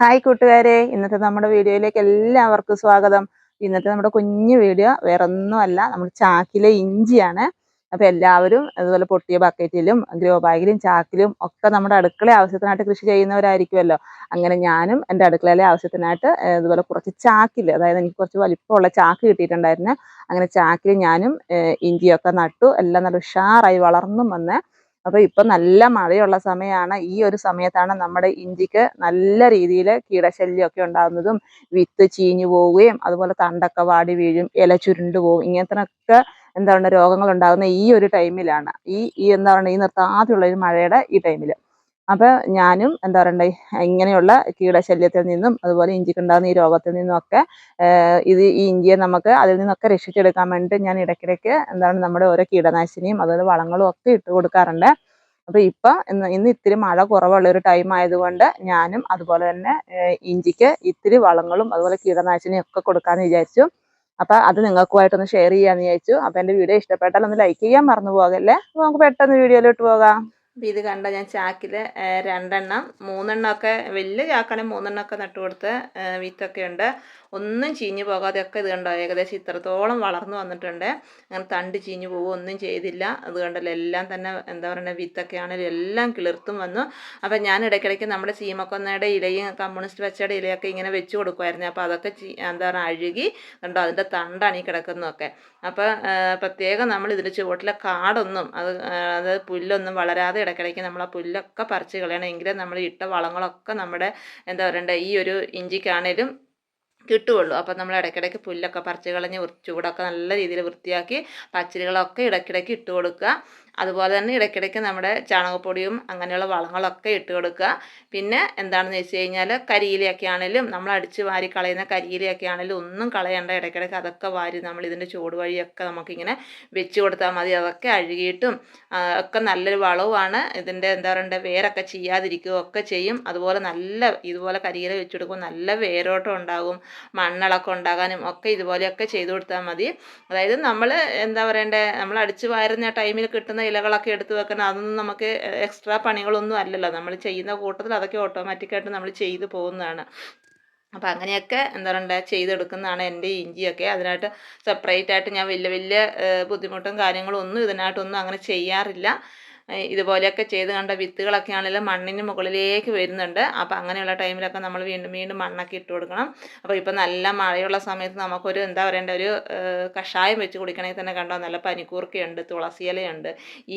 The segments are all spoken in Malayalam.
ഹായ് കൂട്ടുകാരെ. ഇന്നത്തെ നമ്മുടെ വീഡിയോയിലേക്ക് എല്ലാവർക്കും സ്വാഗതം. ഇന്നത്തെ നമ്മുടെ കുഞ്ഞു വീഡിയോ വേറെ ഒന്നുമല്ല നമ്മുടെ ചാക്കിലെ ഇഞ്ചിയാണ്. അപ്പൊ എല്ലാവരും അതുപോലെ പൊട്ടിയ ബക്കറ്റിലും ഗ്രോ ബാഗിലും ചാക്കിലും ഒക്കെ നമ്മുടെ അടുക്കള ആവശ്യത്തിനായിട്ട് കൃഷി ചെയ്യുന്നവരായിരിക്കുമല്ലോ. അങ്ങനെ ഞാനും എന്റെ അടുക്കളയിലെ ആവശ്യത്തിനായിട്ട് ഇതുപോലെ കുറച്ച് ചാക്കിൽ അതായത് എനിക്ക് കുറച്ച് വലിപ്പമുള്ള ചാക്ക് കിട്ടിയിട്ടുണ്ടായിരുന്നു. അങ്ങനെ ചാക്കിൽ ഞാനും ഇഞ്ചിയൊക്കെ നട്ടു എല്ലാം നല്ല ഉഷാറായി വളർന്നും വന്ന് അപ്പൊ ഇപ്പൊ നല്ല മഴയുള്ള സമയമാണ് ഈ ഒരു സമയത്താണ് നമ്മുടെ ഇഞ്ചിക്ക് നല്ല രീതിയിൽ കീടശല്യമൊക്കെ ഉണ്ടാകുന്നതും വിത്ത് ചീഞ്ഞു പോവുകയും അതുപോലെ തണ്ടൊക്കെ വാടി വീഴും ഇല ചുരുണ്ടു പോകും ഇങ്ങനത്തെ എന്താ പറയുക രോഗങ്ങൾ ഉണ്ടാകുന്ന ഈ ഒരു ടൈമിലാണ് ഈ ഈ പറയുക ഈ നിർത്താതെയുള്ള ഒരു മഴയുടെ ഈ ടൈമിൽ അപ്പൊ ഞാനും എന്താ പറയണ്ടേ ഇങ്ങനെയുള്ള കീടശല്യത്തിൽ നിന്നും അതുപോലെ ഇഞ്ചിക്കുണ്ടാകുന്ന ഈ രോഗത്തിൽ നിന്നും ഒക്കെ ഇത് ഈ ഇഞ്ചിയെ നമുക്ക് അതിൽ നിന്നൊക്കെ രക്ഷിച്ചെടുക്കാൻ വേണ്ടിയിട്ട് ഞാൻ ഇടയ്ക്കിടയ്ക്ക് എന്താണ് നമ്മുടെ ഓരോ കീടനാശിനിയും അതുപോലെ വളങ്ങളും ഒക്കെ ഇട്ട് കൊടുക്കാറുണ്ട്. അപ്പോൾ ഇപ്പൊ ഇന്ന് ഇന്ന് ഇത്തിരി മഴ കുറവുള്ള ഒരു ടൈം ആയതുകൊണ്ട് ഞാനും അതുപോലെ തന്നെ ഇഞ്ചിക്ക് ഇത്തിരി വളങ്ങളും അതുപോലെ കീടനാശിനിയും ഒക്കെ കൊടുക്കാന്ന് വിചാരിച്ചു. അപ്പോൾ അത് നിങ്ങൾക്കുമായിട്ടൊന്ന് ഷെയർ ചെയ്യാന്ന് വിചാരിച്ചു. അപ്പോൾ എന്റെ വീഡിയോ ഇഷ്ടപ്പെട്ടാൽ ഒന്ന് ലൈക്ക് ചെയ്യാൻ മറന്നു പോകല്ലേ? നമുക്ക് പെട്ടെന്ന് വീഡിയോയിലോട്ട് പോകാം. അപ്പോൾ ഇത് കണ്ട ഞാൻ ചാക്കിൽ രണ്ടെണ്ണം. മൂന്നെണ്ണമൊക്കെ വലിയ ചാക്കാണെങ്കിൽ മൂന്നെണ്ണമൊക്കെ നട്ടു കൊടുത്ത് വിത്തൊക്കെ ഉണ്ട്. ഒന്നും ചീഞ്ഞു പോകാതെ ഒക്കെ കണ്ടോ? ഏകദേശം ഇത്രത്തോളം വളർന്നു വന്നിട്ടുണ്ട്. അങ്ങനെ തണ്ട് ചീഞ്ഞു പോകുക ഒന്നും ചെയ്തില്ല. അത് എല്ലാം തന്നെ എന്താ പറയുക വിത്തൊക്കെ ആണെങ്കിലും എല്ലാം കിളിർത്തും വന്നു. അപ്പം ഞാൻ ഇടയ്ക്കിടയ്ക്ക് നമ്മുടെ ചീമക്കൊന്നയുടെ ഇലയും കമ്മ്യൂണിസ്റ്റ് പച്ചയുടെ ഇലയൊക്കെ ഇങ്ങനെ വെച്ച് കൊടുക്കുമായിരുന്നു. അപ്പോൾ അതൊക്കെ എന്താ പറയുക അഴുകി കണ്ടോ അതിന്റെ തണ്ടാണ് ഈ കിടക്കുന്നതൊക്കെ. അപ്പോൾ പ്രത്യേകം നമ്മൾ ഇതിന്റെ ചുവട്ടിലെ കാടൊന്നും അത് അതായത് പുല്ലൊന്നും വളരാതെ ഇടയ്ക്കിടയ്ക്ക് നമ്മൾ ആ പുല്ലൊക്കെ പറിച്ച് കളയണം. എങ്കിലേ നമ്മൾ ഇട്ട വളങ്ങളൊക്കെ നമ്മുടെ എന്താ പറയണ്ടേ ഈ ഒരു ഇഞ്ചിക്കാണേലും കിട്ടുകയുള്ളൂ അപ്പം നമ്മൾ ഇടയ്ക്കിടയ്ക്ക് പുല്ലൊക്കെ പറിച്ച് കളഞ്ഞ് ചൂടൊക്കെ നല്ല രീതിയിൽ വൃത്തിയാക്കി പച്ചിലികളൊക്കെ ഇടയ്ക്കിടയ്ക്ക് ഇട്ട് കൊടുക്കുക. അതുപോലെ തന്നെ ഇടയ്ക്കിടയ്ക്ക് നമ്മുടെ ചാണകപ്പൊടിയും അങ്ങനെയുള്ള വളങ്ങളൊക്കെ ഇട്ട് കൊടുക്കുക. പിന്നെ എന്താണെന്ന് വെച്ച് കഴിഞ്ഞാൽ കരിയിലയൊക്കെ ആണെങ്കിലും നമ്മൾ അടിച്ച് വാരി കളയുന്ന കരിയിലയൊക്കെ ആണെങ്കിലും ഒന്നും കളയണ്ട. ഇടയ്ക്കിടയ്ക്ക് അതൊക്കെ വാരി നമ്മൾ ഇതിന്റെ ചൂട് വഴിയൊക്കെ നമുക്കിങ്ങനെ വെച്ച് കൊടുത്താൽ മതി. അതൊക്കെ അഴുകിയിട്ടും ഒക്കെ നല്ലൊരു വളവുമാണ്. ഇതിന്റെ എന്താ പറയണ്ടേ വേരൊക്കെ ചെയ്യാതിരിക്കുകയും ഒക്കെ ചെയ്യും. അതുപോലെ നല്ല ഇതുപോലെ കരിയില വെച്ച് കൊടുക്കുമ്പോൾ നല്ല വേരോട്ടം ഉണ്ടാകും മണ്ണളൊക്കെ ഉണ്ടാകാനും ഒക്കെ ഇതുപോലെയൊക്കെ ചെയ്തു കൊടുത്താൽ മതി. അതായത് നമ്മൾ എന്താ പറയണ്ടേ നമ്മൾ അടിച്ച് വാരുന്ന ടൈമിൽ കിട്ടുന്ന ഇലകളൊക്കെ എടുത്ത് വെക്കണം അതൊന്നും നമുക്ക് എക്സ്ട്രാ പണികളൊന്നും അല്ലല്ലോ. നമ്മൾ ചെയ്യുന്ന കൂട്ടത്തിൽ അതൊക്കെ ഓട്ടോമാറ്റിക്കായിട്ട് നമ്മൾ ചെയ്തു പോകുന്നതാണ്. അപ്പോൾ അങ്ങനെയൊക്കെ എന്താ പറയണ്ടേ ചെയ്തെടുക്കുന്നതാണ് എന്റെ ഇഞ്ചിയൊക്കെ. അതിനായിട്ട് സെപ്പറേറ്റ് ആയിട്ട് ഞാൻ വലിയ വലിയ ബുദ്ധിമുട്ടും കാര്യങ്ങളും ഒന്നും ഇതിനായിട്ടൊന്നും അങ്ങനെ ചെയ്യാറില്ല. ഇതുപോലെയൊക്കെ ചെയ്ത് കണ്ട വിത്തുകളൊക്കെ ആണെങ്കിലും മണ്ണിന് മുകളിലേക്ക് വരുന്നുണ്ട്. അപ്പോൾ അങ്ങനെയുള്ള ടൈമിലൊക്കെ നമ്മൾ വീണ്ടും വീണ്ടും മണ്ണൊക്കെ ഇട്ട് കൊടുക്കണം. അപ്പോൾ ഇപ്പോൾ നല്ല മഴയുള്ള സമയത്ത് നമുക്കൊരു എന്താ പറയേണ്ട ഒരു കഷായം വെച്ച് കുടിക്കണമെങ്കിൽ തന്നെ കണ്ടോ? നല്ല പനിക്കൂർക്കയുണ്ട് തുളസിയിലയുണ്ട്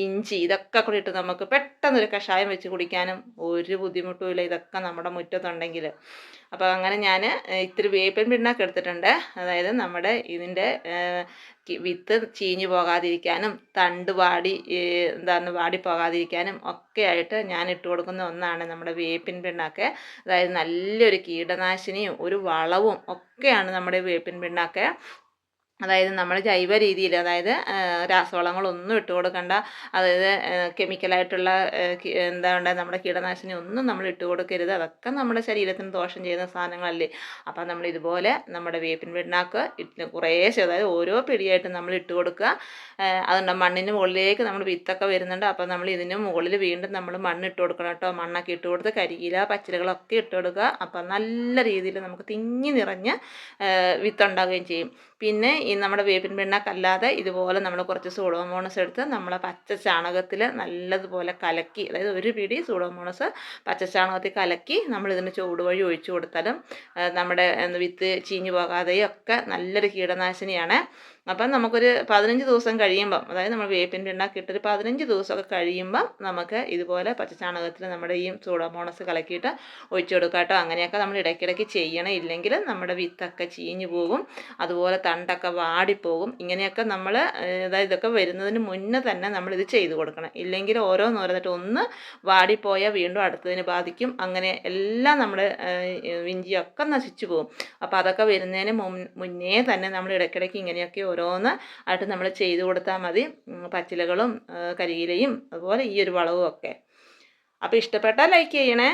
ഇഞ്ചി ഇതൊക്കെ കൂടി ഇട്ട് നമുക്ക് പെട്ടെന്നൊരു കഷായം വെച്ച് കുടിക്കാനും ഒരു ബുദ്ധിമുട്ടുമില്ല ഇതൊക്കെ നമ്മുടെ മുറ്റത്തുണ്ടെങ്കിൽ അപ്പോൾ അങ്ങനെ ഞാൻ ഇത്തിരി വേപ്പിൻ പിണ്ണാക്ക് എടുത്തിട്ടുണ്ട് അതായത് നമ്മുടെ ഇതിന്റെ വിത്ത് ചീഞ്ഞു പോകാതിരിക്കാനും തണ്ട് വാടി എന്താണ് വാടി പോകാതിരിക്കാനും ഒക്കെ ആയിട്ട് ഞാൻ ഇട്ട് കൊടുക്കുന്ന ഒന്നാണ് നമ്മുടെ വേപ്പിൻ പിണ്ണാക്ക്. അതായത് നല്ലൊരു കീടനാശിനിയും ഒരു വളവും ഒക്കെയാണ് നമ്മുടെ വേപ്പിൻ പിണ്ണാക്ക്. അതായത് നമ്മൾ ജൈവ രീതിയിൽ അതായത് രാസവളങ്ങളൊന്നും ഇട്ട് കൊടുക്കണ്ട. അതായത് കെമിക്കലായിട്ടുള്ള എന്താ പറയുക നമ്മുടെ കീടനാശിനി ഒന്നും നമ്മൾ ഇട്ട് കൊടുക്കരുത്. അതൊക്കെ നമ്മുടെ ശരീരത്തിന് ദോഷം ചെയ്യുന്ന സാധനങ്ങളല്ലേ. അപ്പം നമ്മൾ ഇതുപോലെ നമ്മുടെ വേപ്പിൻ പിണ്ണാക്ക് കുറേശ്ശെ അതായത് ഓരോ പിടിയായിട്ട് നമ്മൾ ഇട്ട് കൊടുക്കുക. അതുകൊണ്ട് മണ്ണിന് മുകളിലേക്ക് നമ്മൾ വിത്തൊക്കെ വരുന്നുണ്ട്. അപ്പം നമ്മൾ ഇതിന് മുകളിൽ വീണ്ടും നമ്മൾ മണ്ണ് ഇട്ട് കൊടുക്കണം കേട്ടോ. മണ്ണൊക്കെ ഇട്ട് കൊടുത്ത് കരിയില പച്ചിലകളൊക്കെ ഇട്ട് കൊടുക്കുക. അപ്പം നല്ല രീതിയിൽ നമുക്ക് തിങ്ങി നിറഞ്ഞ് വിത്തുണ്ടാകുകയും ചെയ്യും. പിന്നെ ഈ നമ്മുടെ വേപ്പിൻ പിണ്ണാക്കല്ലാതെ ഇതുപോലെ നമ്മൾ കുറച്ച് സൂഡോമോണസ് എടുത്ത് നമ്മളെ പച്ച ചാണകത്തിൽ നല്ലതുപോലെ കലക്കി അതായത് ഒരു പിടി സൂഡോമോണസ് പച്ച ചാണകത്തിൽ കലക്കി നമ്മൾ ഇതിന് ചൂട് വഴി ഒഴിച്ചു കൊടുത്താലും നമ്മുടെ വിത്ത് ചീഞ്ഞു പോകാതെയും ഒക്കെ നല്ലൊരു കീടനാശിനിയാണ്. അപ്പം നമുക്കൊരു പതിനഞ്ച് ദിവസം കഴിയുമ്പം അതായത് നമ്മൾ വേപ്പിൻ പിണ്ണാക്ക് ഇട്ടൊരു പതിനഞ്ച് ദിവസമൊക്കെ കഴിയുമ്പം നമുക്ക് ഇതുപോലെ പച്ചച്ചാണകത്തിൽ നമ്മുടെ ഈ സൂഡോമോണസ് കലക്കിയിട്ട് ഒഴിച്ചു കൊടുക്കാം കേട്ടോ. അങ്ങനെയൊക്കെ നമ്മൾ ഇടയ്ക്കിടയ്ക്ക് ചെയ്യണം. ഇല്ലെങ്കിൽ നമ്മുടെ വിത്തൊക്കെ ചീഞ്ഞു പോകും. അതുപോലെ തണ്ടൊക്കെ വാടിപ്പോകും. ഇങ്ങനെയൊക്കെ നമ്മൾ അതായത് ഇതൊക്കെ വരുന്നതിന് മുന്നേ തന്നെ നമ്മളിത് ചെയ്തു കൊടുക്കണം. ഇല്ലെങ്കിൽ ഓരോന്നോരോന്നിട്ട് ഒന്ന് വാടിപ്പോയാൽ വീണ്ടും അടുത്തതിന് ബാധിക്കും. അങ്ങനെ എല്ലാം നമ്മുടെ വിഞ്ചിയൊക്കെ നശിച്ചു പോകും. അപ്പോൾ അതൊക്കെ വരുന്നതിന് മുന്നേ തന്നെ നമ്മൾ ഇടയ്ക്കിടയ്ക്ക് ഇങ്ങനെയൊക്കെ ഓരോന്ന് ആയിട്ട് നമ്മൾ ചെയ്തു കൊടുത്താൽ മതി. പച്ചിലകളും കരിയിലയും അതുപോലെ ഈ ഒരു വളവും ഒക്കെ അപ്പോൾ ഇഷ്ടപ്പെട്ടാൽ ലൈക്ക് ചെയ്യണേ.